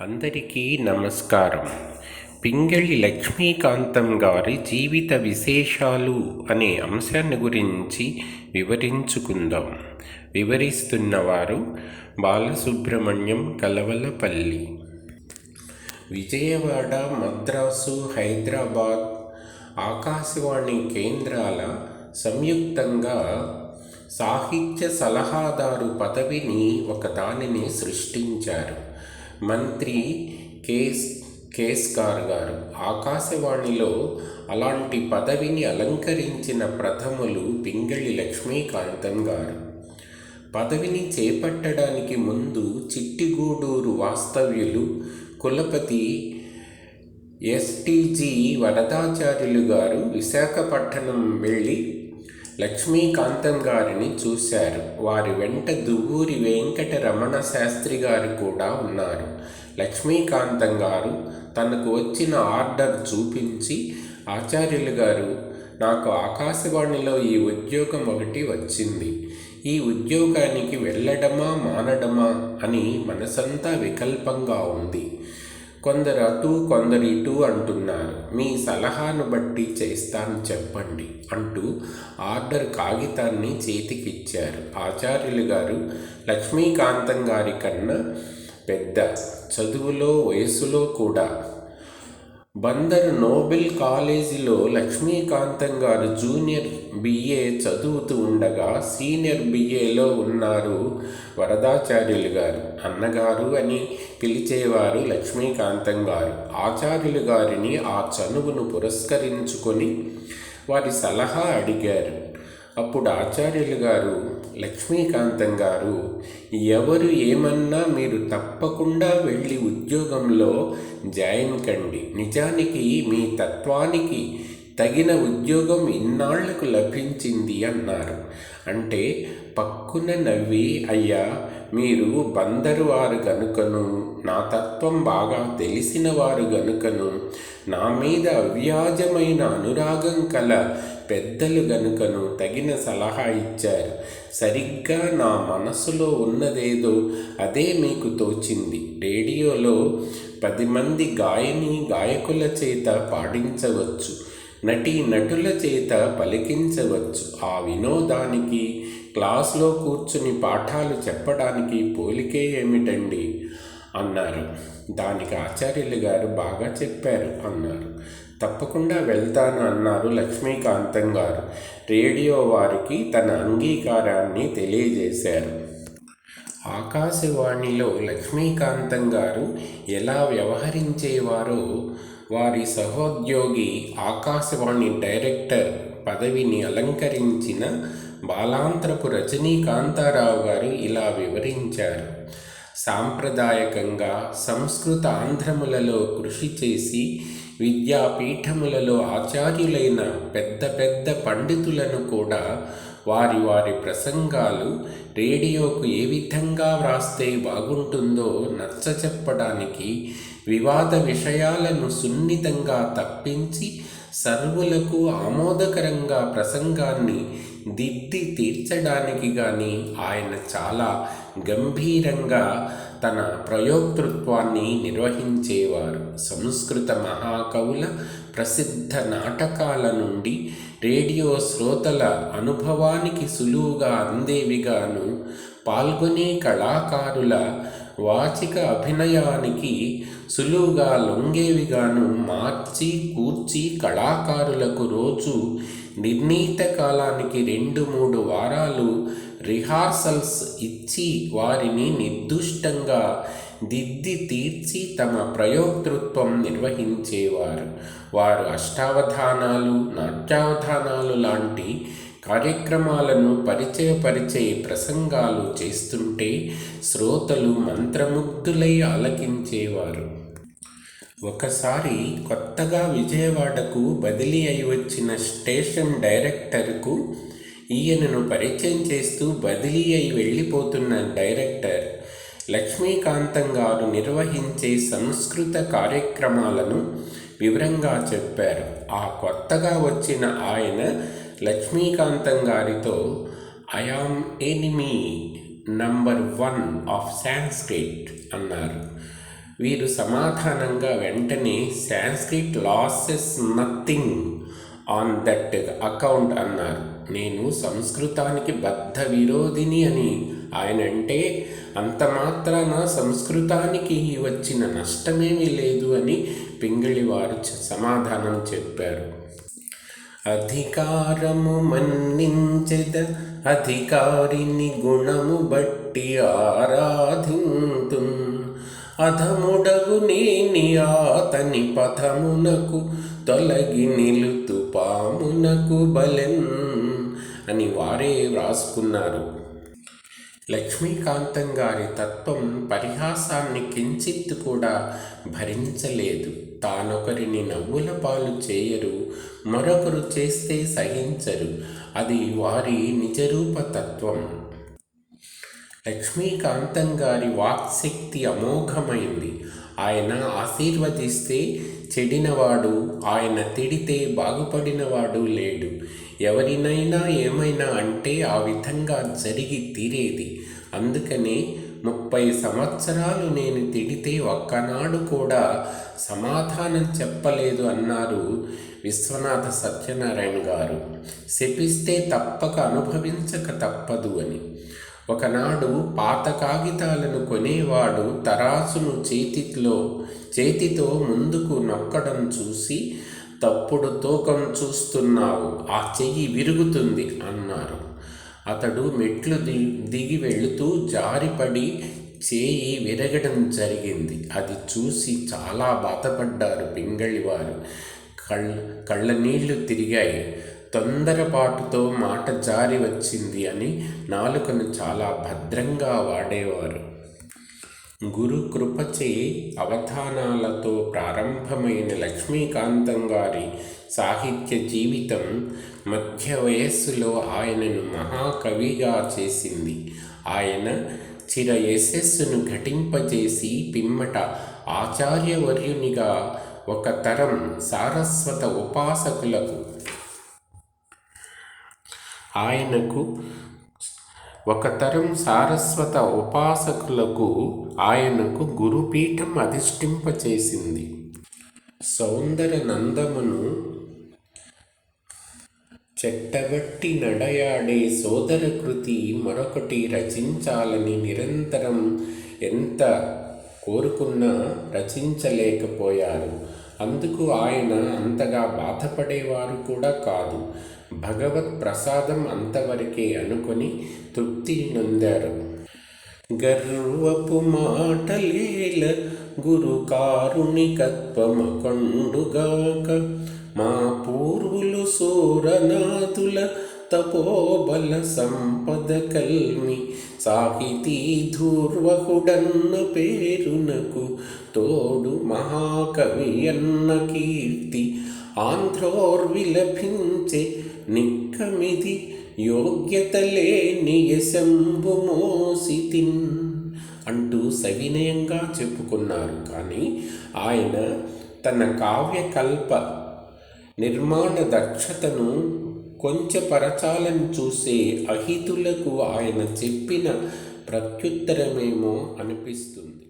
అందరికీ నమస్కారం. పింగళి లక్ష్మీకాంతం గారి జీవిత విశేషాలు అనే అంశాన్ని గురించి వివరించుకుందాం. వివరిస్తున్నవారు బాలసుబ్రహ్మణ్యం కలవలపల్లి. విజయవాడ మద్రాసు హైదరాబాద్ ఆకాశవాణి కేంద్రాల సంయుక్తంగా సాహిత్య సలహాదారు పదవిని ఒకదానిని సృష్టించారు. మంత్రి కేస్ కేస్కార్ గారు ఆకాశవాణిలో అలాంటి పదవిని అలంకరించిన ప్రథములు పింగళి లక్ష్మీకాంతం గారు. పదవిని చేపట్టడానికి ముందు చిట్టిగూడూరు వాస్తవ్యులు కులపతి ఎస్టీజీ వరదాచార్యులు గారు విశాఖపట్నం వెళ్ళి లక్ష్మీకాంతం గారిని చూశారు. వారి వెంట దువ్వూరి వెంకట రమణ శాస్త్రి గారు కూడా ఉన్నారు. లక్ష్మీకాంతం గారు తనకు వచ్చిన ఆర్డర్ చూపించి ఆచార్యులు గారు నాకు ఆకాశవాణిలో ఈ ఉద్యోగం ఒకటి వచ్చింది. ఈ ఉద్యోగానికి వెళ్ళడమా మానడమా అని మనసంతా వికల్పంగా ఉంది. కొందరు అటు కొందరు ఇటు అంటున్నారు. మీ సలహాను బట్టి చేస్తాను చెప్పండి అంటూ ఆర్డర్ కాగితాన్ని చేతికిచ్చారు. ఆచార్యులు గారు లక్ష్మీకాంతం గారి కన్నా పెద్ద చదువులో వయసులో కూడా. బందరు నోబెల్ కాలేజీలో లక్ష్మీకాంతం గారు జూనియర్ బిఏ చదువుతూ ఉండగా సీనియర్ బిఏలో ఉన్నారు వరదాచార్యులు గారు. అన్నగారు అని పిలిచేవారు లక్ష్మీకాంతం గారు. ఆచార్యులు గారిని ఆ చనువును పురస్కరించుకొని వారి సలహా అడిగారు. అప్పుడు ఆచార్యులు గారు లక్ష్మీకాంతం గారు ఎవరు ఏమన్నా మీరు తప్పకుండా వెళ్ళి ఉద్యోగంలో జాయిన్ కండి. నిజానికి మీ తత్వానికి తగిన ఉద్యోగం ఇన్నాళ్ళకు లభించింది అన్నారు. అంటే పక్కున నవ్వి అయ్యా మీరు బందరు వారు గనుకను నా తత్వం బాగా తెలిసిన వారు గనుకను నా మీద అవ్యాజమైన అనురాగం కల పెద్దలు గనుకను తగిన సలహా ఇచ్చారు. సరిగ్గా నా మనసులో ఉన్నదేదో అదే మీకు తోచింది. రేడియోలో పది మంది గాయని గాయకుల చేత పాడించవచ్చు. నటీ నటుల చేత పలికించవచ్చు. ఆ వినోదానికి క్లాస్లో కూర్చుని పాఠాలు చెప్పడానికి పోలికే ఏమిటండి? అన్నారు. దానికి ఆచార్యులు గారు బాగా చెప్పారు అన్నారు. తప్పకుండా వెళ్తాను అన్నారు లక్ష్మీకాంతం గారు. రేడియో వారికి తన అంగీకారాన్ని తెలియజేశారు. ఆకాశవాణిలో లక్ష్మీకాంతం గారు ఎలా వ్యవహరించేవారో వారి సహోద్యోగి ఆకాశవాణి డైరెక్టర్ పదవిని అలంకరించిన బాలాంత్రపు రజనీకాంతారావు గారు ఇలా వివరించారు. సాంప్రదాయకంగా సంస్కృత ఆంధ్రములలో కృషి చేసి విద్యాపీఠములలో ఆచార్యులైన పెద్ద పెద్ద పండితులను కూడా వారి వారి ప్రసంగాలు రేడియోకు ఏ విధంగా వ్రాస్తే బాగుంటుందో నచ్చ చెప్పడానికి వివాద విషయాలను సున్నితంగా తప్పించి సర్వులకు ఆమోదకరంగా ప్రసంగాన్ని దిద్ది తీర్చడానికి కానీ ఆయన చాలా గంభీరంగా తన ప్రయోక్తృత్వాన్ని నిర్వహించేవారు. సంస్కృత మహాకవుల ప్రసిద్ధ నాటకాల నుండి రేడియో శ్రోతల అనుభవానికి సులువుగా అందేవిగాను పాల్గొనే కళాకారుల వాచిక అభినయానికి సులువుగా లొంగేవిగాను మార్చి కూర్చి కళాకారులకు రోజు నిర్ణీత కాలానికి రెండు మూడు వారాలు రిహార్సల్స్ ఇచ్చి వారిని నిర్దుష్టంగా దిద్ది తీర్చి తమ ప్రయోక్తృత్వం నిర్వహించేవారు. వారు అష్టావధానాలు నాట్యావధానాలు లాంటి కార్యక్రమాలను పరిచయపరిచే ప్రసంగాలు చేస్తుంటే శ్రోతలు మంత్రముగ్ధులై ఆలకించేవారు. ఒకసారి కొత్తగా విజయవాడకు బదిలీ అయి వచ్చిన స్టేషన్ డైరెక్టర్కు ఈయనను పరిచయం చేస్తూ బదిలీ అయి వెళ్ళిపోతున్న డైరెక్టర్ లక్ష్మీకాంతం గారు నిర్వహించే సంస్కృత కార్యక్రమాలను వివరంగా చెప్పారు. ఆ కొత్తగా వచ్చిన ఆయన లక్ష్మీకాంతం గారితో I am enemy number one of Sanskrit అన్నారు. వీరు సమాధానంగా వెంటనే Sanskrit loses nothing on that account అన్నారు. నేను సంస్కృతానికి బద్ధ విరోధిని అని ఆయన అంటే అంత మాత్రాన సంస్కృతానికి వచ్చిన నష్టమేమీ లేదు అని పింగళి వారు సమాధానం చెప్పారు. అధికారము మన్నించెద అధికారిని గుణము బట్టి ఆరాధింతు అధముడగు నేని అతని పథమునకు తొలగి నిలుతు పామునకు బలెన్ అని వారే వ్రాసుకున్నారు. లక్ష్మీకాంతం గారి తత్వం పరిహాసాన్ని కించిత్ కూడా భరించలేదు. తానొకరిని నవ్వుల పాలు చేయరు మరొకరు చేస్తే సహించరు. అది వారి నిజరూప తత్వం లక్ష్మీకాంతం గారి వాక్శక్తి అమోఘమైంది. ఆయన ఆశీర్వదిస్తే చెడినవాడు ఆయన తిడితే బాగుపడినవాడు లేడు. ఎవరినైనా ఏమైనా అంటే ఆ విధంగా జరిగి తీరేది. అందుకనే ముప్పై సంవత్సరాలు నేను తిడితే ఒక్కనాడు కూడా సమాధానం చెప్పలేదు అన్నారు విశ్వనాథ సత్యనారాయణ గారు. శపిస్తే తప్పక అనుభవించక తప్పదు అని. ఒకనాడు పాత కాగితాలను కొనేవాడు తరాసును చేతిలో చేతితో ముందుకు నొక్కడం చూసి తప్పుడు తూకం చూస్తున్నావు ఆ చెయ్యి విరుగుతుంది అన్నారు. అతడు మెట్లు ది దిగి వెళుతూ జారిపడి చేయి విరగడం జరిగింది. అది చూసి చాలా బాధపడ్డారు పింగళివారు కళ్ళ కళ్ళ నీళ్ళు తిరిగాయి. తొందరపాటుతో మాట జారి వచ్చింది అని నాలుకను చాలా భద్రంగా వాడేవారు. గురు కృపచే అవధానాలతో ప్రారంభమైన లక్ష్మీకాంతం గారి సాహిత్య జీవితం మధ్య వయస్సులో ఆయనను మహాకవిగా చేసింది. ఆయన చిర యశస్సును ఘటింపజేసి పిమ్మట ఆచార్యవర్యునిగా ఒక తరం సారస్వత ఉపాసకులకు ఆయనకు ఒక తరం సారస్వత ఉపాసకులకు ఆయనకు గురుపీఠం అధిష్ఠింపచేసింది. సౌందర నందమును చెట్టబట్టి నడయాడే సోదర కృతి మరొకటి రచించాలని నిరంతరం ఎంత కోరుకున్నా రచించలేకపోయారు. అందుకు ఆయన అంతగా బాధపడేవారు కూడా కాదు. భగవత్ ప్రసాదం అంతవరకే అనుకొని తృప్తి నొందారు. గర్వపు మాటలేల గురు కారుణికత్వమకొండుగాక మా పూర్వులు సూరనాథుల తపోబల సంపద కల్మి సాహితీ ధూర్వహుడన్న పేరునకు తోడు మహాకవి అన్న కీర్తి ఆంధ్రోర్విలభించే నిక్కమిది యోగ్యత లేని యశంబు మోసితిన్. అంటూ సవినయంగా చెప్పుకున్నారు. కానీ ఆయన తన కావ్యకల్ప నిర్మాణ దక్షతను కొంచెపరచాలని చూసే అహితులకు ఆయన చెప్పిన ప్రత్యుత్తరమేమో అనిపిస్తుంది.